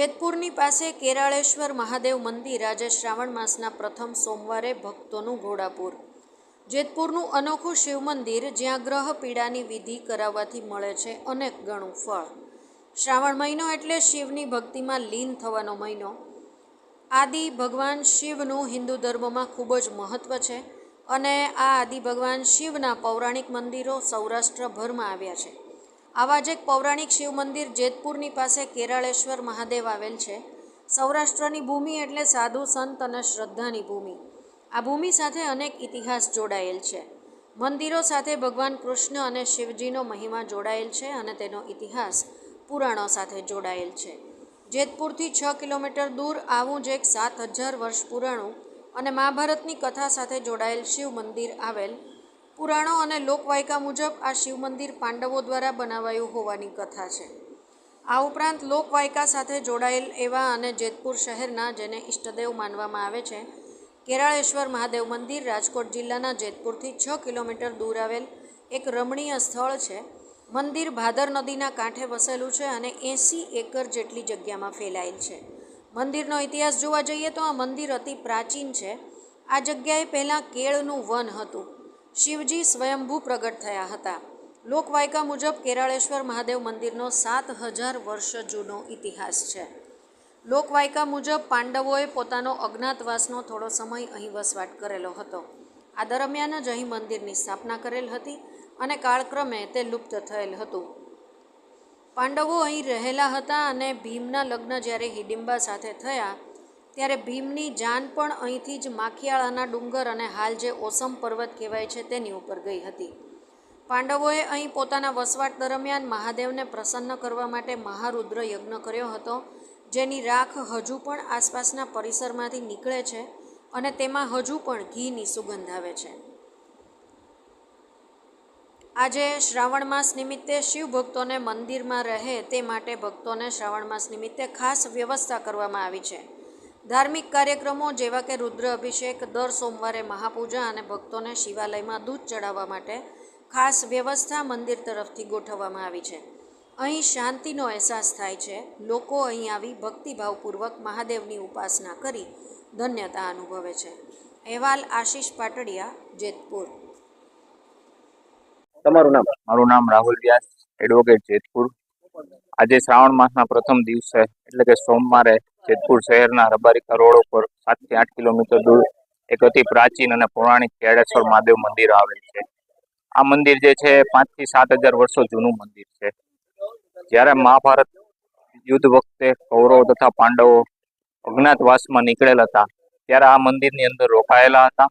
જેતપુરની પાસે કેરાળેશ્વર મહાદેવ મંદિર આજે શ્રાવણ માસના પ્રથમ સોમવારે ભક્તોનું ઘોડાપુર. જેતપુરનું અનોખું શિવ મંદિર જ્યાં ગ્રહ પીડાની વિધિ કરાવવાથી મળે છે અનેક ગણું ફળ. શ્રાવણ મહિનો એટલે શિવની ભક્તિમાં લીન થવાનો મહિનો. આદિ ભગવાન શિવનું હિન્દુ ધર્મમાં ખૂબ જ મહત્ત્વ છે અને આ આદિ ભગવાન શિવના પૌરાણિક મંદિરો સૌરાષ્ટ્રભરમાં આવ્યા છે. આવા જ એક પૌરાણિક શિવ મંદિર જેતપુરની પાસે કેરાળેશ્વર મહાદેવ આવેલ છે. સૌરાષ્ટ્રની ભૂમિ એટલે સાધુ, સંત અને શ્રદ્ધાની ભૂમિ. આ ભૂમિ સાથે અનેક ઇતિહાસ જોડાયેલ છે. મંદિરો સાથે ભગવાન કૃષ્ણ અને શિવજીનો મહિમા જોડાયેલ છે અને તેનો ઇતિહાસ પુરાણો સાથે જોડાયેલ છે. જેતપુરથી છ કિલોમીટર દૂર આવું જ એક સાત હજાર વર્ષ પુરાણું અને મહાભારતની કથા સાથે જોડાયેલ શિવ મંદિર આવેલ પુરાણો અને લોકવાયકા મુજબ આ શિવ મંદિર પાંડવો દ્વારા બનાવાયું હોવાની કથા છે. આ ઉપરાંત લોકવાયકા સાથે જોડાયેલ એવા અને જેતપુર શહેરના, જેને ઈષ્ટદેવ માનવામાં આવે છે, કેરાળેશ્વર મહાદેવ મંદિર રાજકોટ જિલ્લાના જેતપુરથી છ કિલોમીટર દૂર આવેલ એક રમણીય સ્થળ છે. મંદિર ભાદર નદીના કાંઠે વસેલું છે અને એંસી એકર જેટલી જગ્યામાં ફેલાયેલ છે. મંદિરનો ઇતિહાસ જોવા જઈએ તો આ મંદિર અતિ પ્રાચીન છે. આ જગ્યાએ પહેલાં કેળનું વન હતું. શિવજી સ્વયંભૂ પ્રગટ થયા હતા. લોકવાયકા મુજબ કેરાળેશ્વર મહાદેવ મંદિરનો સાત હજાર વર્ષ જૂનો ઇતિહાસ છે. લોકવાયકા મુજબ પાંડવોએ પોતાનો અજ્ઞાતવાસનો થોડો સમય અહીં વસવાટ કરેલો હતો. આ દરમિયાન જ અહીં મંદિરની સ્થાપના કરેલ હતી અને કાળક્રમે તે લુપ્ત થયેલ હતું. પાંડવો અહીં રહેલા હતા અને ભીમના લગ્ન જ્યારે હિડિંબા સાથે થયા ત્યારે ભીમની જાન પણ અહીંથી જ માખિયાળાના ડુંગર અને હાલ જે ઓસમ પર્વત કહેવાય છે તેની ઉપર ગઈ હતી. પાંડવોએ અહીં પોતાના વસવાટ દરમિયાન મહાદેવને પ્રસન્ન કરવા માટે મહારુદ્ર યજ્ઞ કર્યો હતો, જેની રાખ હજુ પણ આસપાસના પરિસરમાંથી નીકળે છે અને તેમાં હજુ પણ ઘીની સુગંધ આવે છે. આજે શ્રાવણ માસ નિમિત્તે શિવ ભક્તોને મંદિરમાં રહે તે માટે ભક્તોને શ્રાવણ માસ નિમિત્તે ખાસ વ્યવસ્થા કરવામાં આવી છે. ધાર્મિક કાર્યક્રમો જેવા કે રુદ્ર અભિષેક દર સોમવારે મહાપૂજા અને ભક્તોને શિવાલયમાં દૂધ ચડાવવા માટે ખાસ વ્યવસ્થા મંદિર તરફથી ગોઠવવામાં આવી છે. અહીં શાંતિનો અહેસાસ થાય છે. લોકો અહીં આવી ભક્તિભાવપૂર્વક મહાદેવની ઉપાસના કરી ધન્યતા અનુભવે છે. અહેવાલ આશીષ પાટડિયા જેતપુર. તમારું નામ? મારું નામ રાહુલ વ્યાસ એડવોકેટ જેતપુર. આજે શ્રાવણ માસના પ્રથમ દિવસે, એટલે કે સોમવારે, જેતપુર શહેરના રબારિકા રોડ ઉપર સાતથી આઠ કિલોમીટર દૂર એક અતિ પ્રાચીન અને પૌરાણિક કેળેશ્વર મહાદેવ મંદિર આવેલ છે. આ મંદિર જે છે પાંચથી સાત હજાર વર્ષો જૂનું મંદિર છે. જ્યારે મહાભારત યુદ્ધ વખતે કૌરવો તથા પાંડવો અજ્ઞાતવાસમાં નીકળેલ હતા, ત્યારે આ મંદિરની અંદર રોકાયેલા હતા.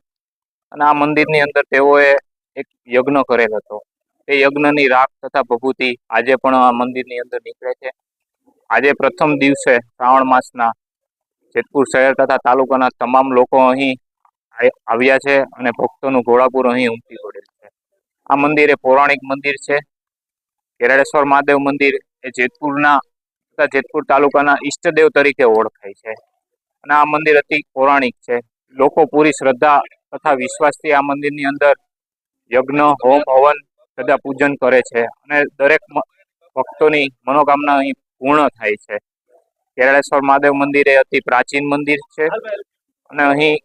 અને આ મંદિરની અંદર તેઓએ એક યજ્ઞ કરેલ હતો. એ યજ્ઞની રાખ તથા ભભૂતિ આજે પણ આ મંદિરની અંદર નીકળે છે. આજે પ્રથમ દિવસે શ્રાવણ માસના જેતપુર શહેર તથા તાલુકાના તમામ લોકો અહીં આવ્યા છે અને ભક્તોનું ઘોડાપુર અહીં ઉમટી પડેલ છે. આ મંદિર એ પૌરાણિક મંદિર છે. કેરાળેશ્વર મહાદેવ મંદિર એ જેતપુરના તથા જેતપુર તાલુકાના ઈષ્ટદેવ તરીકે ઓળખાય છે. અને આ મંદિર અતિ પૌરાણિક છે. લોકો પૂરી શ્રદ્ધા તથા વિશ્વાસથી આ મંદિરની અંદર યજ્ઞ, હોમ, હવન તથા પૂજન કરે છે અને દરેક ભક્તોની મનોકામના અહીં પૂર્ણ થાય છે. કેરળેશ્વર મહાદેવ મંદિર એ અતિ પ્રાચીન મંદિર છે અને અહીં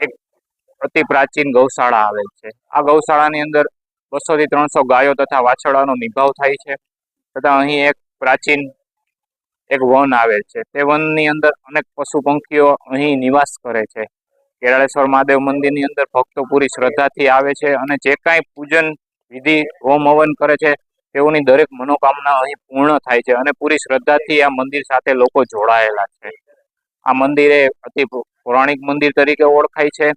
એક અતિ પ્રાચીન ગૌશાળા આવેલ છે. આ ગૌશાળાની અંદર બસો થી ત્રણસો ગાયો તથા વાછરડાનો નિભાવ થાય છે તથા અહીં એક પ્રાચીન એક વન આવેલ છે. તે વનની અંદર અનેક પશુ પંખીઓ અહીં નિવાસ કરે છે. કેરાળેશ્વર મહાદેવ મંદિરની અંદર ભક્તો પૂરી શ્રદ્ધાથી આવે છે અને જે કાંઈ પૂજન વિધિ હોમ હવન કરે છે. તેઓની દરેક મનોકામના અહીં પૂર્ણ થાય છે અને પૂરી શ્રદ્ધાથી આ મંદિર સાથે લોકો જોડાયેલા છે. આ મંદિર અતિ પૌરાણિક મંદિર તરીકે ઓળખાય છે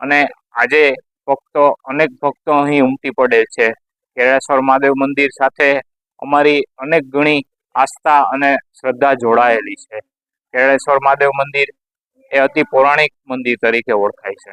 અને આજે ભક્તો, અનેક ભક્તો અહીં ઉમટી પડે છે. કેળેશ્વર મહાદેવ મંદિર સાથે અમારી અનેક ગણી આસ્થા અને શ્રદ્ધા જોડાયેલી છે. કેળેશ્વર મહાદેવ મંદિર એ અતિ પૌરાણિક મંદિર તરીકે ઓળખાય છે.